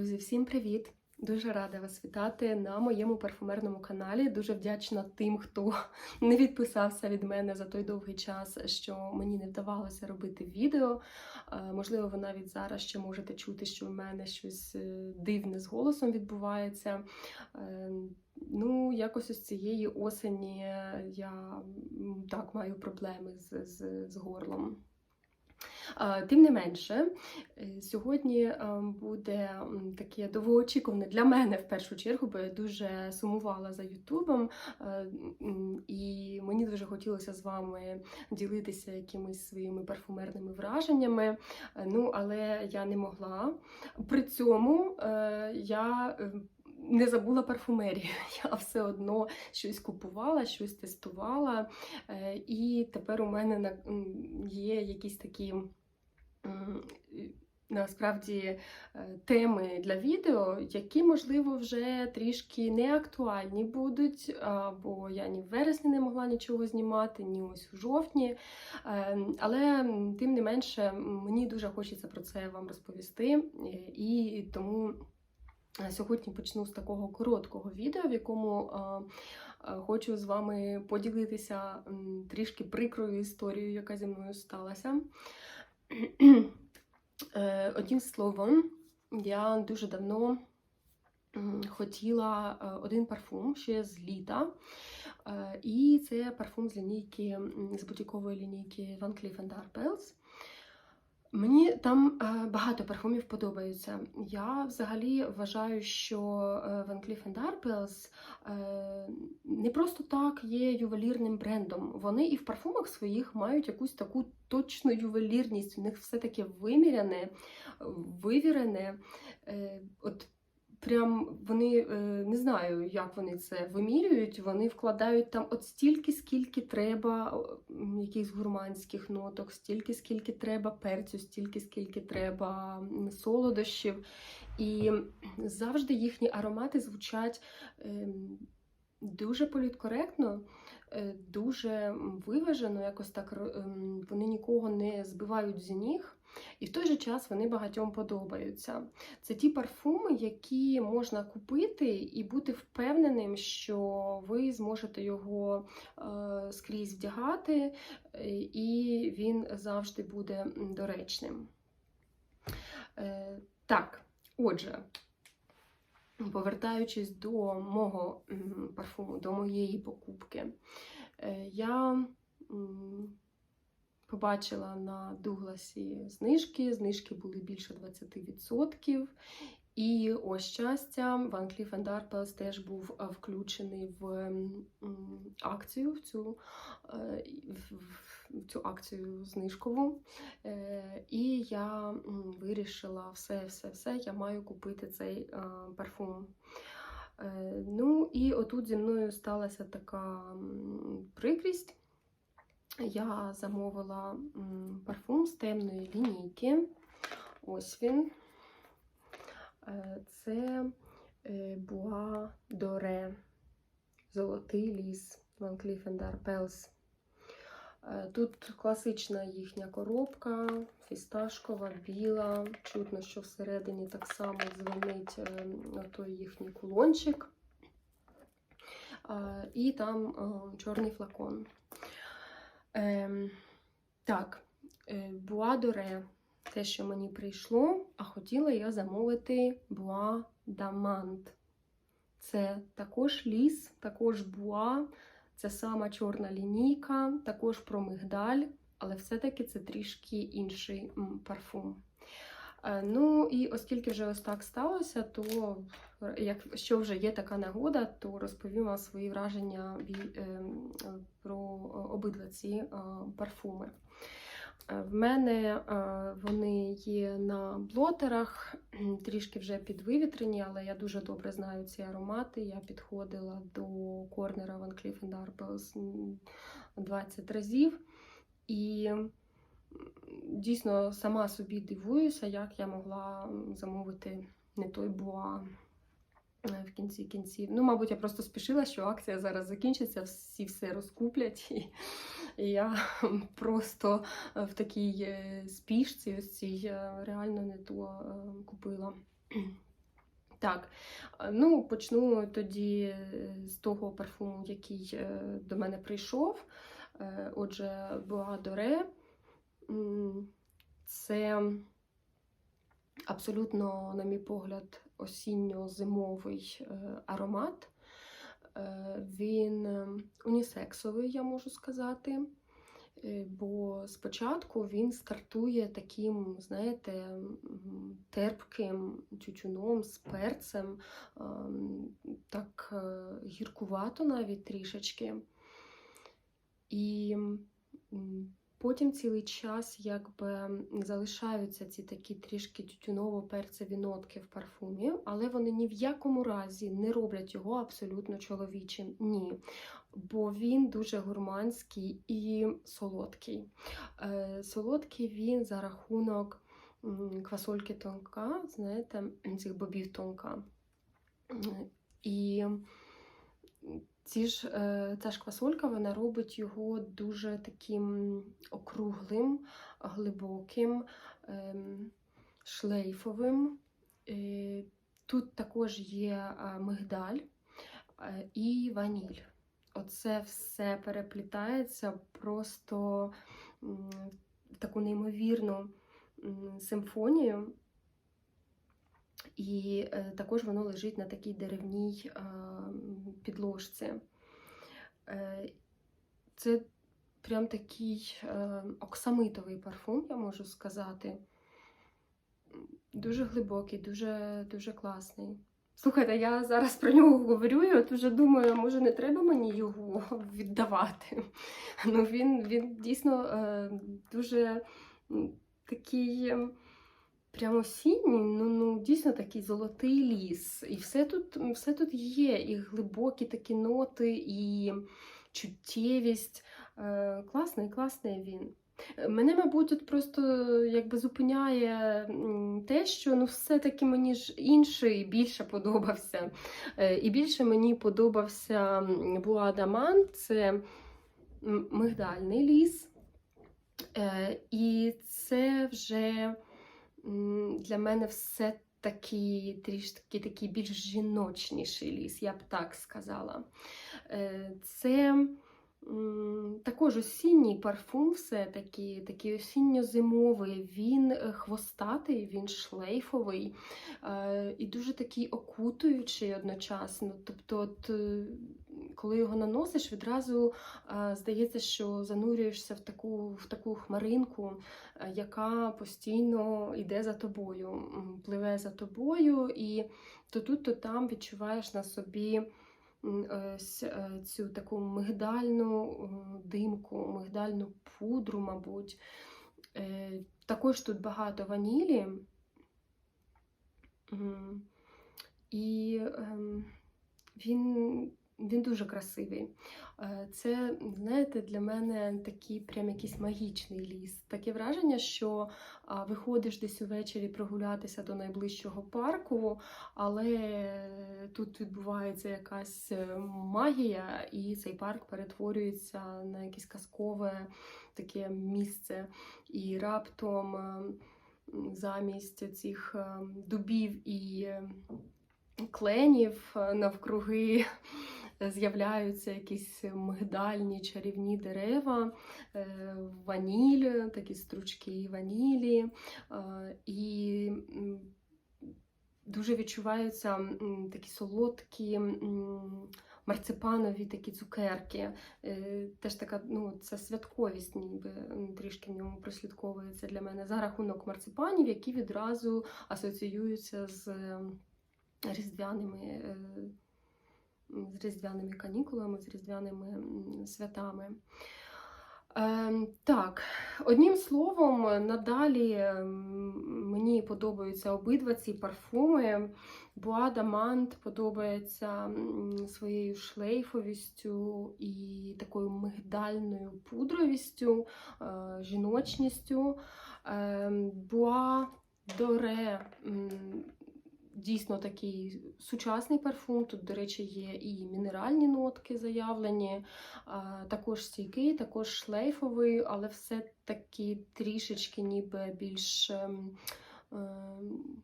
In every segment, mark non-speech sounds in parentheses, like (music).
Друзі, всім привіт! Дуже рада вас вітати на моєму парфумерному каналі. Дуже вдячна тим, хто (laughs) не відписався від мене за той довгий час, що мені не вдавалося робити відео. Е, Можливо, ви навіть зараз ще можете чути, що в мене щось е, дивне з голосом відбувається. Е, Ну, якось із цієї осені я так маю проблеми з, з, з горлом. Тим не менше, е, сьогодні е, буде таке довгоочікуване для мене в першу чергу, бо я дуже сумувала за Ютубом, е, і мені дуже хотілося з вами ділитися якимись своїми парфумерними враженнями. Ну, але я не могла. При цьому я. Е, Не забула парфумерію. (laughs) Я все одно щось купувала, щось тестувала. Е, І тепер у мене є якісь такі насправді е, теми для відео, які, можливо, вже трішки не актуальні будуть, бо я ні в вересні не могла нічого знімати, ні ось у жовтні. Е, Але тим не менше, мені дуже хочеться про це вам розповісти, е, і тому. Е, Сьогодні почну з такого короткого відео, в якому е, е, хочу з вами поділитися трішки прикрою історією, яка зі мною сталася. (clears throat) Одним словом, я дуже давно хотіла один парфум ще з літа. І це парфум з лінійки, з бутікової лінійки Van Cleef Arpels. Мені там е, багато парфумів подобаються. Я взагалі вважаю, що е, Van Cleef Arpels е, не просто так є ювелірним брендом. Вони і в парфумах своїх мають якусь таку точну ювелірність. У них все таке виміряне, вивірене. От прям вони е, не знаю, як вони це вимірюють. Вони вкладають там от стільки, скільки треба якихось гурманських ноток, стільки, скільки треба перцю, стільки, скільки треба солодощів. І завжди їхні аромати звучать ем, дуже політкоректно, дуже виважено, якось так ем, вони нікого не збивають з ніг. І в той же час вони багатьом подобаються. Це ті парфуми, які можна купити і бути впевненим, що ви зможете його е, скрізь вдягати, е, і він завжди буде доречним. Е, так, отже, повертаючись до мого парфуму, до моєї покупки, е, я побачила на Дугласі знижки. Знижки були більше 20%. І ось щастя, Van Cleef Arpels теж був е, включений в акцію, в цю, е, в- цю акцію знижкову. Е, І я вирішила все, все, все, я маю купити цей парфум. Ну і отут зі мною сталася така прикрість. Я замовила парфум з темної лінійки. Ось він. Е, Це е, Bois Doré, Золотий ліс Van Cleef Arpels. Е, Тут класична їхня коробка, фісташкова, біла. Чутно, що всередині так само дзвонить той їхній кулончик. І там чорний флакон. Ем, так, е, Doré, те, що мені прийшло, а хотіла я замовити Bois d'Amande. Це також ліс, також буа, це сама чорна лінійка, також про мигдаль, але все-таки це трішки інший парфум. Е, Ну і оскільки вже ось так сталося, то е, якщо вже є така нагода, то розповім вам свої враження ем, е, про обидва ці е, парфуми. Е, В мене е, вони є на блотерах, трішки вже підвивітрені, але я дуже добре знаю ці аромати. Я підходила до корнера Van Cleef Arpels 20 разів. І дійсно сама собі дивуюся, як я могла замовити не той буа в кінці кінців. Ну, мабуть, я просто спішила, що акція зараз закінчиться, всі все розкуплять. І, і я (laughs) просто е, в такій е, спішці, ось цій е, реально не то купила. (clears throat) Так, ну почну тоді з того парфуму, який до мене прийшов. Отже, м, це абсолютно, на мій погляд, осінньо-зимовий е, аромат. Е, Він е, унісексовий, я можу сказати. Бо спочатку він стартує таким, знаєте, терпким тютюном з перцем, ем, так гіркувато навіть трішечки. І потім цілий час якби залишаються ці такі трішки тютюново-перцеві нотки в парфумі, але вони ні в якому разі не роблять його абсолютно чоловічим. Ні. Бо він дуже гурманський і солодкий. Е, Солодкий він за рахунок квасольки тонка, знаєте, цих бобів тонка. І ці ж, е, ця ж квасолька вона робить його дуже таким округлим, глибоким, ем, шлейфовим. Е, Тут також є мигдаль е, і ваніль. Оце все переплітається просто в таку неймовірну симфонію. І е, також воно лежить на такій деревній підложці. Е, це прям такий е, оксамитовий парфум, я можу сказати. Дуже глибокий, дуже, дуже класний. Слухайте, я зараз про нього говорю, і от вже думаю, може не треба мені його (laughs) віддавати. Ну, він, він дійсно е, дуже такий. Прямо осінній, ну, ну дійсно такий золотий ліс. І все тут, все тут є. І глибокі такі ноти, і чуттєвість. Е, класний, класний він. Е, Мене, мабуть, тут просто якби зупиняє те, що ну, все-таки мені ж інший більше подобався. Е, І більше мені подобався Буадаман, це мигдальний ліс. Е, І це вже для мене все таки трішки такий більш жіночніший ліс, я б так сказала. Е, Це також осінній парфум, все-таки такий осінньо-зимовий. Він е, хвостатий, він шлейфовий е, і дуже такий окутуючий одночасно. Тобто, от, е, коли його наносиш, відразу здається, що занурюєшся в таку, в таку хмаринку, яка постійно йде за тобою, пливе за тобою, і то тут, то там відчуваєш на собі цю таку мигдальну е, димку, мигдальну пудру, мабуть. Е, Також тут багато ванілі. І ем, він, він дуже красивий. Е, Це, знаєте, для мене такий прям якийсь магічний ліс. Таке враження, що виходиш десь увечері прогулятися до найближчого парку, але тут відбувається якась е, магія, і цей парк перетворюється на якесь казкове таке місце. І раптом е, замість цих дубів і кленів навкруги з'являються якісь мигдальні чарівні дерева, е, ваніль, такі стручки ванілі. е, І дуже відчуваються такі солодкі. Марципанові такі цукерки, Е, теж така, ну, це святковість, ніби трішки в ньому прослідковується для мене за рахунок марципанів, які відразу асоціюються з різдвяними, з різдвяними канікулами, з різдвяними святами. Ем, так, одним словом, надалі ем, мені подобаються обидва ці парфуми. Bois d'Amant подобається своєю шлейфовістю і такою мигдальною пудровістю, е, жіночністю. Ем, Bois Doré м, дійсно такий сучасний парфум. Тут, до речі, є і мінеральні нотки заявлені, також стійкий, також шлейфовий, але все-таки трішечки ніби більш ем, ем,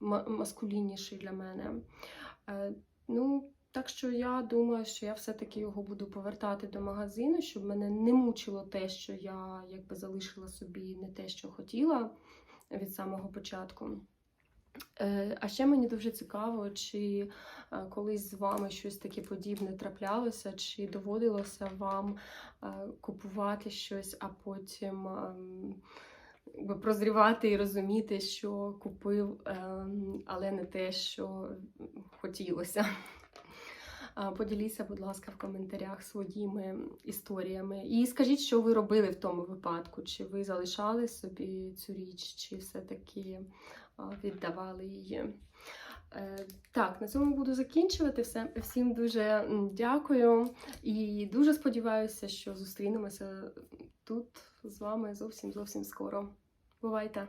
ма- маскулінніший для мене. Е, Ну, так що я думаю, що я все-таки його буду повертати до магазину, щоб мене не мучило те, що я якби залишила собі не те, що хотіла від самого початку. Е, А ще мені дуже цікаво, чи е, колись з вами щось таке подібне траплялося, чи доводилося вам е, купувати щось, а потім ем, прозрівати і розуміти, що купив, ем, але не те, що хотілося. Поділіться, будь ласка, в коментарях своїми історіями. І скажіть, що ви робили в тому випадку. Чи ви залишали собі цю річ, чи все-таки віддавали її. Е, Так, на цьому буду закінчувати. Всім дуже дякую і дуже сподіваюся, що зустрінемося тут з вами зовсім зовсім скоро. Бувайте!